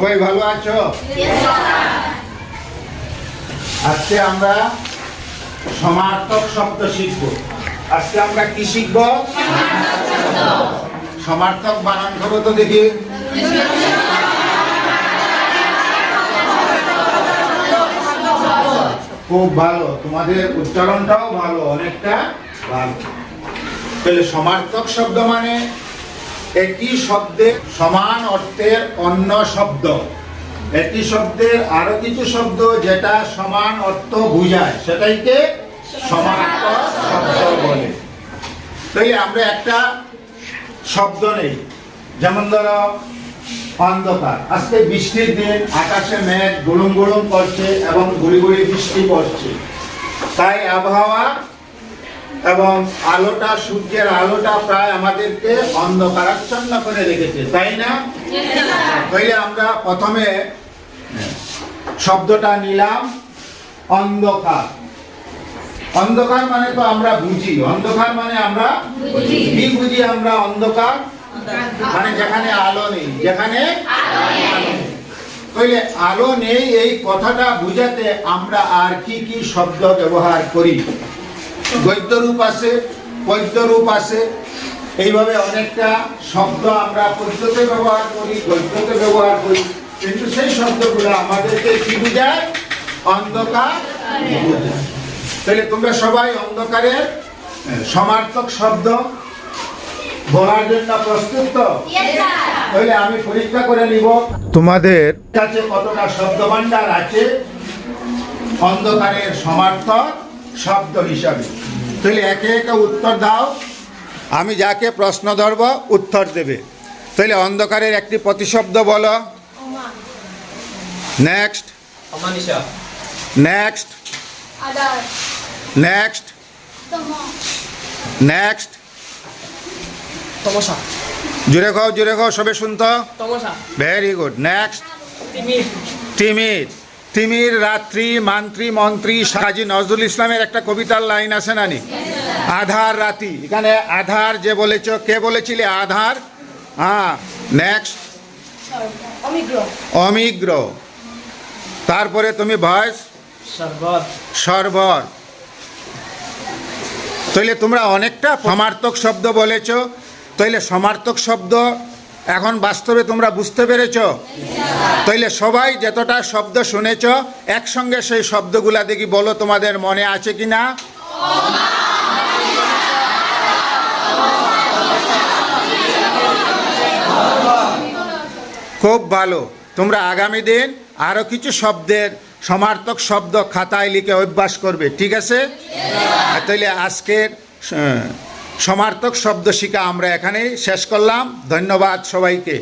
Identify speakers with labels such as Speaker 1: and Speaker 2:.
Speaker 1: সবাই ভালো আছো? আজকে আমরা সমার্থক শব্দ শিখব। আজকে আমরা কি শিখব? সমার্থক বানান করো তো দেখি। খুব ভালো, তোমাদের উচ্চারণটাও ভালো, অনেকটা ভালো। তাহলে সমার্থক শব্দ মানে একই শব্দের সমান অর্থের অন্য শব্দ। একই শব্দের আরও কিছু শব্দ যেটা সমান অর্থ বুঝায়। সেটাইকে সমার্থক শব্দ বলে। তাই আমরা একটা শব্দ নেই। যেমন ধরো, অন্ধকার। আজকে বৃষ্টির দিন, আকাশে মেঘ গুলুম গুলুম করছে এবং গুড়ি গুড়ি বৃষ্টি পড়ছে। তাই আবহাওয়া এবং আলোটা সূর্যের আলোটা প্রায় আমাদেরকে অন্ধকারাচ্ছন্ন করে রেখেছে তাই না? তাইলে আমরা প্রথমে শব্দটা নিলাম অন্ধকার। অন্ধকার মানে তো আমরা বুঝি অন্ধকার মানে আমরা কি বুঝি আমরা? অন্ধকার? মানে যেখানে আলো নেই যেখানে তাইলে আলো নেই এই কথাটা বুঝাতে আমরা আর কি কি শব্দ ব্যবহার করি? গদ্য রূপ আছে পদ্য রূপ আছে। এইভাবে অনেকটা শব্দ আমরা পদ্যতে ব্যবহার করি গদ্যতে ব্যবহার করি। কিন্তু সেই শব্দগুলো আমাদেরকে কি বোঝায়? অন্ধকার বোঝায়। তাহলে তোমরা সবাই অন্ধকারের সমার্থক শব্দ বলার জন্য প্রস্তুত তো? তাহলে আমি পরীক্ষা করে নিব। তোমাদের কাছে কতটা শব্দ ভান্ডার আছে? অন্ধকারের সমার্থক শব্দ হিসাবে। তাহলে একে একে উত্তর দাও। আমি যাকে প্রশ্ন ধরব উত্তর দেবে। তাহলে অন্ধকারের একটি প্রতিশব্দ বলো। নেক্সট নেক্সট নেক্সট নেক্সট
Speaker 2: তমসা।
Speaker 1: জুড়ে খাও জুড়ে খাও সবে শুনতো?
Speaker 2: তমসা।
Speaker 1: ভেরি গুড নেক্সট
Speaker 2: তিমির।
Speaker 1: তিমির। তিমির রাত্রি মান্ত্রী মন্ত্রী কাজী নজরুল ইসলামের একটা কবিতার লাইন আছে নানি? আধার রাতি। এখানে আধার যে বলেছ কে বলেছিলে? আধার? হ্যাঁ নেক্সট
Speaker 3: অমিগ্র
Speaker 1: তারপরে তুমি ভয়েস সরবর তাইলে তোমরা অনেকটা সমার্থক শব্দ বলেছ। তাইলে সমার্থক শব্দ এখন বাস্তবে তোমরা বুঝতে পেরেছ? তাইলে সবাই যতটা শব্দ শুনেছ, একসঙ্গে সেই শব্দগুলা দেখি বলো তোমাদের মনে আছে কি না খুব ভালো। তোমরা আগামী দিন আরও কিছু শব্দের সমার্থক শব্দ খাতায় লিখে অভ্যাস করবে, ঠিক আছে? তাইলে আজকের সমার্থক শব্দ শিখা আমরা এখানেই শেষ করলাম। ধন্যবাদ সবাইকে।